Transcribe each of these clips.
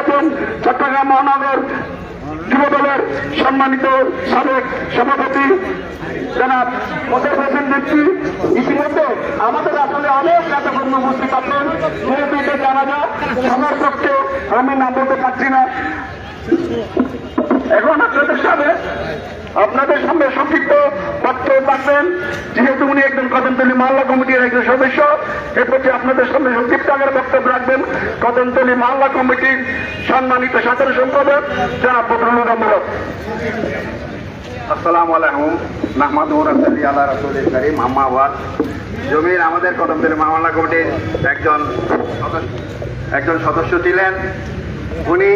আছেন চট্টগ্রাম মহানগর যুব দলের সম্মানিত সাবেক সভাপতি ব্যক্তি। ইতিমধ্যে আমাদের আসলে অনেক জানা যায় আমি না বলতে পারছি না। এখন আপনাদের আপনাদের সামনে সংক্ষিপ্ত পাচ্ছেন যেহেতু উনি একজন কদমতলী মহল্লা কমিটির একজন সদস্য এরপর আপনাদের সামনে সংক্ষিপ্ত আকারে বক্তব্য রাখবেন। কদমতলী মহল্লা কমিটির সম্মানিত সাধারণ সম্পাদক বদরুল রহমান আসসালামু আলাইকুম। নাহমাদ রাসুলি আল্লাহ রাসুল করিম। আম্মাবাদ জমির আমাদের কদমতলী মামলা কমিটির একজন একজন সদস্য ছিলেন। উনি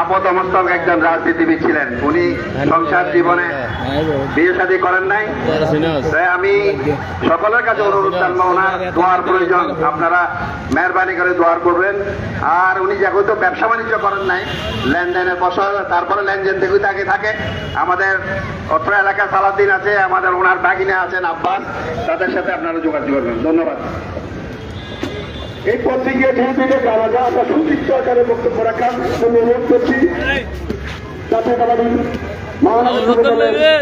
আপদ অমস্তক একজন রাজনীতিবিদ ছিলেন। উনি সংসার জীবনে বিয়ে শাদী করেন নাই। তাই আমি সকলের কাছে অনুরোধ জানব, ওনার দোয়ার প্রয়োজন। আপনারা মেহরবানি করে দোয়ার করবেন। আর উনি যেহেতু ব্যবসা বাণিজ্য করেন নাই লেনদেনের বছর, তারপরে লেনদেন থেকে থাকে থাকে। আমাদের অত্র এলাকা সালাদ্দিন আছে, আমাদের ওনার বাগিনে আছেন আব্বাস। তাদের সাথে আপনারা যোগাযোগ করবেন। ধন্যবাদ। এই পথে গিয়ে যেহেতু এটা জানা যায় আমরা সংক্ষিপ্ত আকারে বক্তব্য রাখার জন্য অনুরোধ করছি মহানগর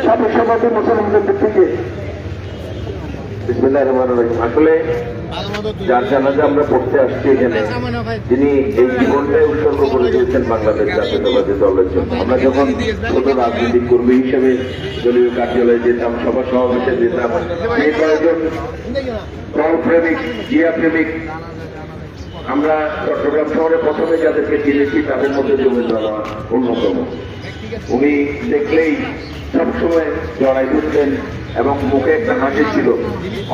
সাবেক সভাপতি মুসলমানদের থেকে। আসলে যার জানাজা আমরা পড়তে আসছি এখানে যিনি এই জীবনটাই উৎসর্গ করে দিয়েছেন বাংলাদেশ জাতীয়তাবাদী দলের জন্য। আমরা যখন ছোট রাজনৈতিক কর্মী হিসেবে দলীয় কার্যালয়ে যেতাম সভা সমাবেশে যেতাম এই কয়েকজন প্রেমিক জিয়া প্রেমিক আমরা চট্টগ্রাম শহরে প্রথমে যাদেরকে চিনেছি, তাদের মধ্যে বাবা অন্যতম। উনি দেখলেই সবসময় লড়াই করতেন এবং মুখে একটা হাসি ছিল।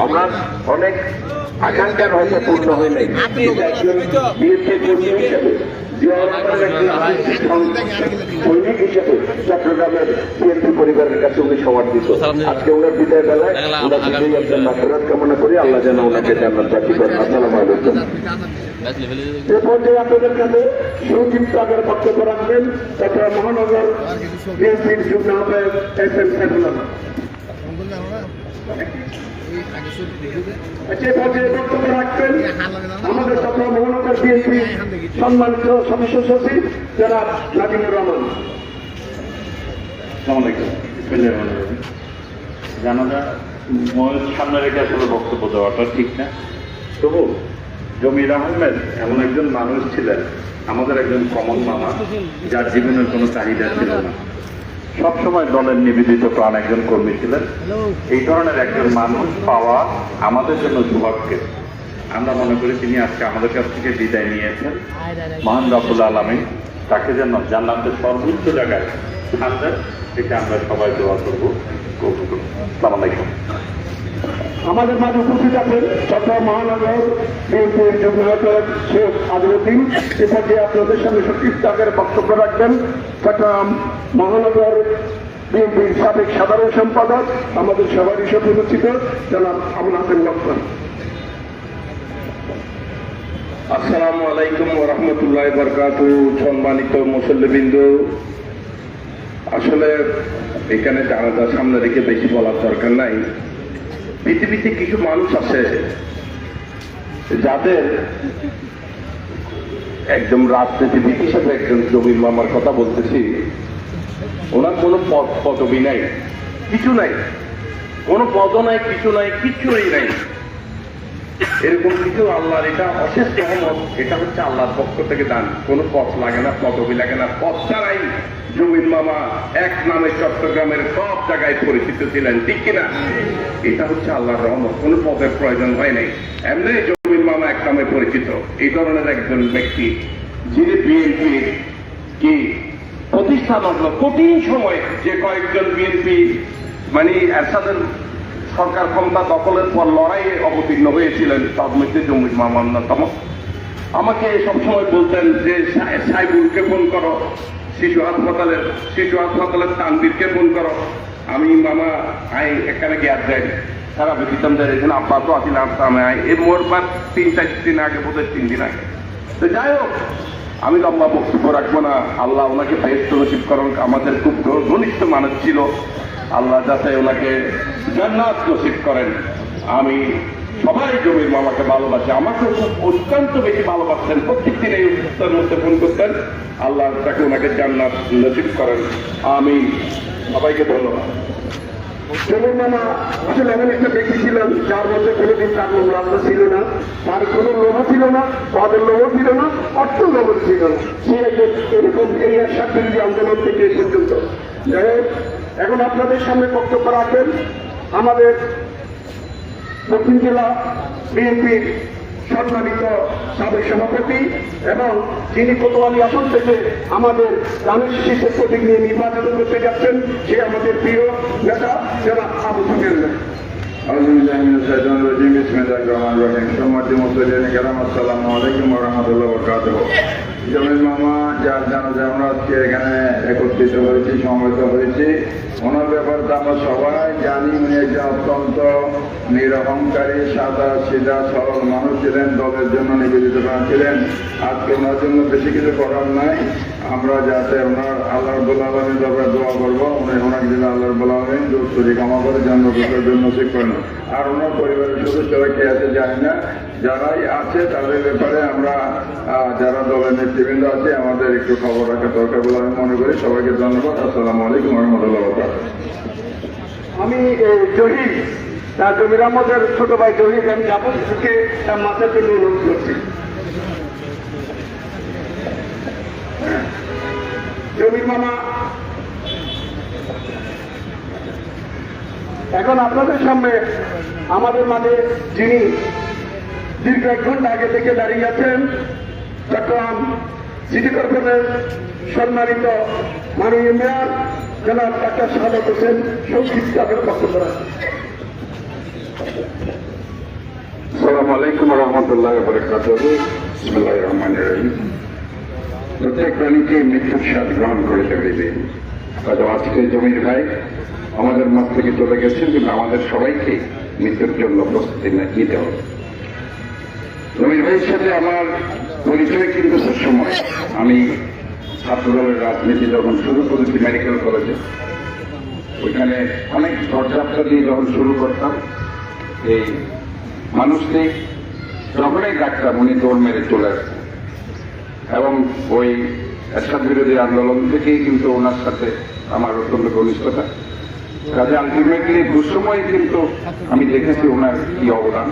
আমরা অনেক আকাঙ্ক্ষার হয়তো পূর্ণ হয় নাই। কিন্তু একজন বিএনপি কর্মী হিসেবে জিয়া রহমানের একজন সৈনিক হিসেবে চট্টগ্রামের বিএনপি পরিবারের কাছে উনি সমর্থিত আজকে ওনার বিদায় বেলায় ওনার বিজয়ী একজন মাফেরাত কামনা করি আল্লাহ যেন ওনাকে জান্নাত বাকি করেন। আসসালামু আলাইকুম। এ পর্যায়ে আপনাদের কাছে সংক্ষিপ্ত আকারে বক্তব্য রাখবেন তথা মহানগর বিএনপির যুগ্ম আহ্বায়ক এস এম সাইফুল্লাহ যে পর্যায়ে বক্তব্য রাখবেন। আমাদের তথা মহানগর বিএনপি সম্মানিত সদস্য সচিব জনাব নাজিমুর রহমান। জানাজা সামনে রেখে আসলে বক্তব্য দেওয়াটা ঠিক না। তবু জমির আহমেদ এমন একজন মানুষ ছিলেন, আমাদের একজন কমন মামা যার জীবনের কোনো চাহিদা ছিল না। সবসময় দলের নিবেদিত প্রাণ একজন কর্মী ছিলেন। এই ধরনের একজন মানুষ পাওয়া আমাদের জন্য সৌভাগ্যের আমরা মনে করি তিনি আজকে আমাদের কাছ থেকে বিদায় নিয়েছেন। মহান রবুল আলমী তাকে যেন জান্নাতের সর্বোচ্চ জায়গায় স্থান দেন এটা আমরা সবাই দোয়া করব সালাম আলাইকুম। আমাদের মাঝে উপস্থিত আছেন চট্টগ্রাম মহানগর বিএনপির শেখ আজরুদ্দিন এ পর্যায়ে আপনাদের সামনে সংক্ষিপ্ত আকারে বক্তব্য রাখবেন। চট্টগ্রাম মহানগর বিএনপির সাবেক সাধারণ সম্পাদক, আমাদের সবারই সাথে পরিচিত জনাব আবুল হাসেন লক্ষ্মণ আসসালামু আলাইকুম রহমতুল্লাহ বরকাত, সম্মানিত মুসল্লিবৃন্দ। আসলে এখানে জানাজার সামনে রেখে বেশি বলার দরকার নাই। পৃথিবীতে কিছু মানুষ আছে যাদের একদম রাজনীতিবিদ হিসেবে একজন জমির মামার কথা বলতেছি। ওনার কোনো পদ পদবি নাই। কিছু নাই। কোনো পদ নাই, কিছু নাই কিছুই নাই। এরকম কিছু আল্লাহর এটা অশেষ রহমত, এটা হচ্ছে আল্লাহর পক্ষ থেকে দান। কোনো পথ লাগে না, পদবি লাগে না। পথ ছাড়াই জমির মামা এক নামে চট্টগ্রামের সব জায়গায় পরিচিত ছিলেন, ঠিক কিনা? এটা হচ্ছে আল্লাহর রহমত। কোনো পদের প্রয়োজন হয় নাই। এমনি জমির মামা এক নামে পরিচিত। এই ধরনের একজন ব্যক্তি, যিনি বিএনপির কি? হলো কঠিন সময়ে যে কয়েকজন বিএনপি মানে এরশাদের সরকার ক্ষমতা দখলের পর লড়াইয়ে অবতীর্ণ হয়েছিলেন তার মধ্যে জমির মামা অন্যতম আমাকে সবসময় বলতেন যে সাইবুলকে ফোন করো, শিশু হাসপাতালের শিশু হাসপাতালের তানবীরকে ফোন করো। আমি মামা, আই, এখানে গিয়ে যাই সারা দিতাম যাই এখানে আব্বা তো আসিল আসতাম আই এই মোর তিন চার দিন আগে, বোধহয় তিন দিন আগে। তো যাই হোক আমি লম্বা বক্তব্য রাখব না। আল্লাহ ওনাকে বেস্ট নসিব করুন। আমাদের খুব ঘনিষ্ঠ মানুষ ছিল। আল্লাহ যাতে ওনাকে জান্নাত নসিব করেন। আমি সবাই জমির মামাকে ভালোবাসে। আমাকে খুব অত্যন্ত বেশি ভালোবাসতেন। প্রত্যেক দিন এই তার মধ্যে ফোন করতেন। আল্লাহ তাকে ওনাকে জান্নাত নসিব করেন। আমি সবাইকে ধন্যবাদ। জমির মামা আসলে এমন একটা ব্যক্তি ছিলেন, যার মধ্যে কোনোদিন তার রাস্তা ছিল না, তার কোনো লোভ ছিল না পদের লোভ ছিল না অর্থ লোভ ছিল না। সে একজন এরকম এই একসাথ আন্দোলন থেকে পর্যন্ত এখন আপনাদের সামনে বক্তব্য রাখেন আমাদের দক্ষিণ জেলা বিএনপির সম্মানিত সাবেক সভাপতি এবং যিনি কোতোয়ালি আসন থেকে আমাদের রানুষ শিশুর প্রতীক নিয়ে নির্বাচন করতে যাচ্ছেন, সে আমাদের প্রিয় নেতা যারা আবু সুফিয়ান নেতা। জমির মামা, যার জানাজা আমরা আজকে এখানে একত্রিত হয়েছি সমবেত হয়েছি ওনার ব্যাপারে তো আমরা সবাই জানি, উনি একজন অত্যন্ত নিরহংকারী, সাদা, সিধা, সরল মানুষ ছিলেন, দলের জন্য নিবেদিত ছিলেন। আজকে ওনার জন্য বেশি কিছু করার নাই। আমরা যাতে ওনার আল্লাহ আলমীর ব্যাপারে দোয়া করব, উনি ওনাকে যদি আল্লাহ আলমিন দোস্তরি কামা করে জন্ম জন্য ঠিক করেন। আর ওনার পরিবারের সদস্যরা কে আছে জানি না। যারাই আছে তাদের ব্যাপারে আমরা যারা দলের নেতৃবৃন্দ আছে, আমাদের একটু খবর রাখা দরকার বলে আমি মনে করি। সবাইকে ধন্যবাদ। আসসালামু আলাইকুম রহমতুল্লাহ আমি জহির জমির আমাদের ছোট ভাই জহির, আমি যাব থেকে মাথার জন্য অনুরোধ করছি। জমির মামা, এখন আপনাদের সামনে আমাদের মাঝে যিনি দীর্ঘ এক ঘণ্টা আগে থেকে দাঁড়িয়ে আছেন চট্টগ্রাম সিটি কর্পোরেশনের সম্মানিত মাননীয় মেয়র জনাব ডাক্তার সাদত হোসেন সংক্ষিপ্ত বক্তব্য রাখেন। আলাইকুম রহমতুল্লাহ প্রত্যেক প্রাণীকে মৃত্যুর স্বাদ গ্রহণ করিতে হইবে হয়তো আজকে জমির ভাই আমাদের মাছ থেকে চলে গেছেন, কিন্তু আমাদের সবাইকে মৃত্যুর জন্য প্রস্তুতি নিতে হবে। জমির ভাইয়ের সাথে আমার পরিচয় কিন্তু সব সময়। আমি ছাত্রদলের রাজনীতি যখন শুরু করেছি মেডিকেল কলেজে ওইখানে অনেক ঝড়ঝাপটা দিয়ে যখন শুরু করতাম, এই মানুষটি যখনই ডাক্তার উনি দৌড় মেরে চলে এবং ওই এরশাদ বিরোধী আন্দোলন থেকেই কিন্তু ওনার সাথে আমার অত্যন্ত ঘনিষ্ঠতা। কাজে আলটিমেটলি দুঃসময় কিন্তু আমি দেখেছি ওনার কি অবদান।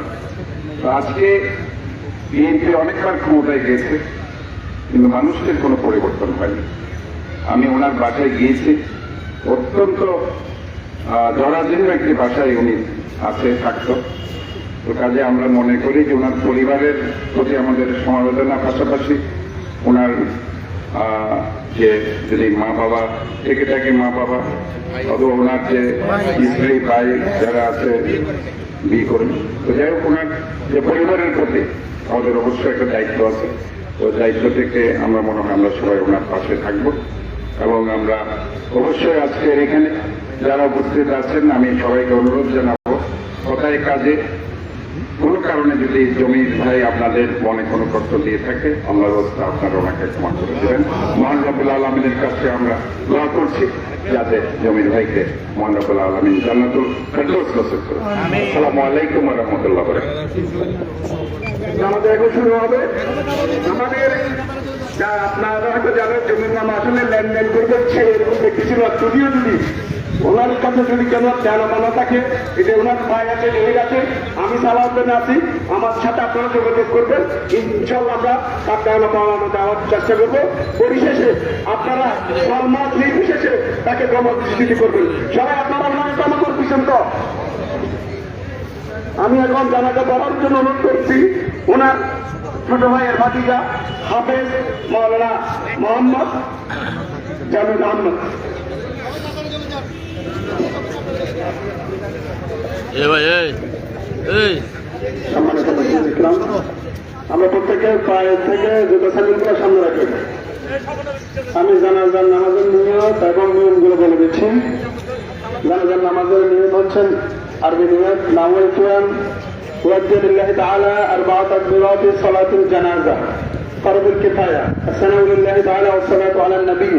আজকে বিএনপি অনেকবার ক্ষমতায় গিয়েছে কিন্তু মানুষের কোনো পরিবর্তন হয়নি। আমি ওনার বাসায় গিয়েছি। অত্যন্ত আহ, জরাজীর্ণ একটি বাসায় উনি আছে থাকতো। তো কাজে আমরা মনে করি যে ওনার পরিবারের প্রতি আমাদের সমবেদনা পাশাপাশি ওনার যে যদি মা বাবা থেকে থাকে মা বাবা অথবা ওনার যে স্ত্রী ভাই যারা আছে বিয়ে করেন। তো যাই হোক ওনার যে পরিবারের প্রতি আমাদের অবশ্যই একটা দায়িত্ব আছে। ওই দায়িত্ব থেকে আমরা মনে হয় আমরা সবাই ওনার পাশে থাকব। এবং আমরা অবশ্যই আজকের এখানে যারা উপস্থিত আছেন, আমি সবাইকে অনুরোধ জানাব, কথায় কাজে কোনো কারণে যদি জমির ভাই আপনাদের মনে কোনো কষ্ট দিয়ে থাকে আমরা ব্যবস্থা আপনারা ওনাকে ক্ষমা করে দেবেন। মহান রবুল আলমিনের কাছে আমরা দোয়া করছি যাতে জমির ভাইকে মহান রবুল আলমিন জান্নাতুল ফেরদৌস নসিব করুন আসসালামু আলাইকুম রহমতুল্লাহ আমাদের এখন শুরু হবে। আমাদের আপনারা হয়তো জানেন জমির নাম আসলে লেনদেন করবে সে এরকম ব্যক্তি ছিল। যদিও যদি ওনার কাছে যদি কেন জানা মানা থাকে? এটা ওনার ভাই আছে জহির আছে, আমি সালাউদ্দিন আছি, আমার সাথে আপনারা যোগাযোগ করবেন ইনশাল্লাহ আমরা তার দেওয়া পাওয়ানো দেওয়ার চেষ্টা করব। পরিশেষে আপনারা সলমাস নির্বিশেষে তাকে দৃষ্টি করবেন। সবাই আপনারা ওনার কামা করতেছেন তো? আমি এখন জানাজা করার জন্য অনুরোধ করছি, ওনার ছোট ভাইয়ের ভাতিজা হাফেজ মৌলানা মোহাম্মদ জামিল আহমদ। এ ভাই এই এই সম্মানিত উপস্থিত ইসলাম আমরা প্রত্যেকের পায়ে থেকে জুতো স্যান্ডেলগুলো সামনে রাখি আমি জানাজার নামাজের নিয়ত এবং নিয়মগুলো বলে দিচ্ছি জানাজার নামাজের নিয়ম হচ্ছেন আরবি নিয়ত নাওয়াইতুয়ান وجه لله تعالى أربع تكبيرات صلاة الجنازة فرض الكفاية الثناء لله تعالى والصلاة على النبي